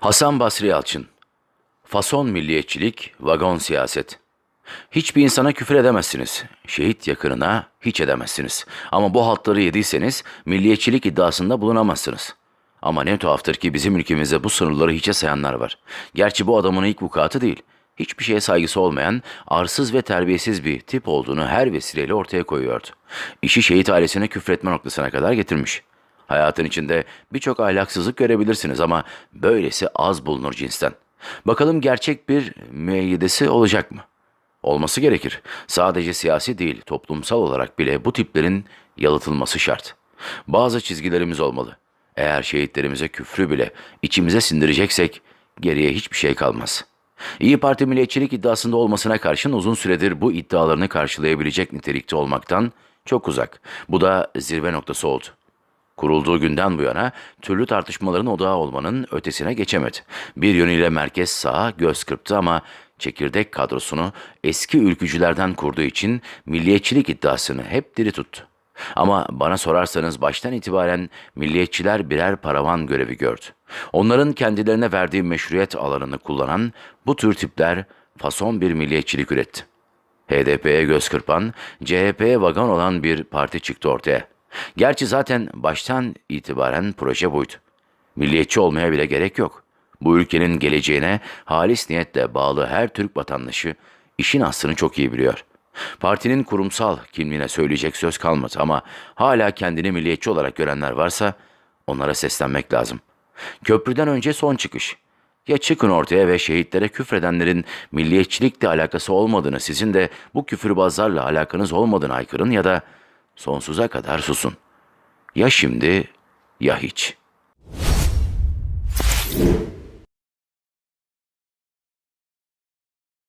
Hasan Basri Yalçın Fason milliyetçilik, vagon siyaset. Hiçbir insana küfür edemezsiniz. Şehit yakınına hiç edemezsiniz. Ama bu haltları yediyseniz milliyetçilik iddiasında bulunamazsınız. Ama ne tuhaftır ki bizim ülkemizde bu sınırları hiçe sayanlar var. Gerçi bu adamın ilk vukuatı değil. Hiçbir şeye saygısı olmayan, arsız ve terbiyesiz bir tip olduğunu her vesileyle ortaya koyuyordu. İşi şehit ailesine küfretme noktasına kadar getirmiş. Hayatın içinde birçok ahlaksızlık görebilirsiniz ama böylesi az bulunur cinsten. Bakalım gerçek bir müeyyidesi olacak mı? Olması gerekir. Sadece siyasi değil, toplumsal olarak bile bu tiplerin yalıtılması şart. Bazı çizgilerimiz olmalı. Eğer şehitlerimize küfrü bile içimize sindireceksek geriye hiçbir şey kalmaz. İyi Parti milliyetçilik iddiasında olmasına karşın uzun süredir bu iddialarını karşılayabilecek nitelikte olmaktan çok uzak. Bu da zirve noktası oldu. Kurulduğu günden bu yana türlü tartışmaların odağı olmanın ötesine geçemedi. Bir yönüyle merkez sağa göz kırptı ama çekirdek kadrosunu eski ülkücülerden kurduğu için milliyetçilik iddiasını hep diri tuttu. Ama bana sorarsanız baştan itibaren milliyetçiler birer paravan görevi gördü. Onların kendilerine verdiği meşruiyet alanını kullanan bu tür tipler fason bir milliyetçilik üretti. HDP'ye göz kırpan, CHP'ye vagon olan bir parti çıktı ortaya. Gerçi zaten baştan itibaren proje buydu. Milliyetçi olmaya bile gerek yok. Bu ülkenin geleceğine halis niyetle bağlı her Türk vatandaşı işin aslını çok iyi biliyor. Partinin kurumsal kimliğine söyleyecek söz kalmadı ama hala kendini milliyetçi olarak görenler varsa onlara seslenmek lazım. Köprüden önce son çıkış. Ya çıkın ortaya ve şehitlere küfredenlerin milliyetçilikle alakası olmadığını, sizin de bu küfürbazlarla alakanız olmadığını haykırın ya da sonsuza kadar susun. Ya şimdi ya hiç.''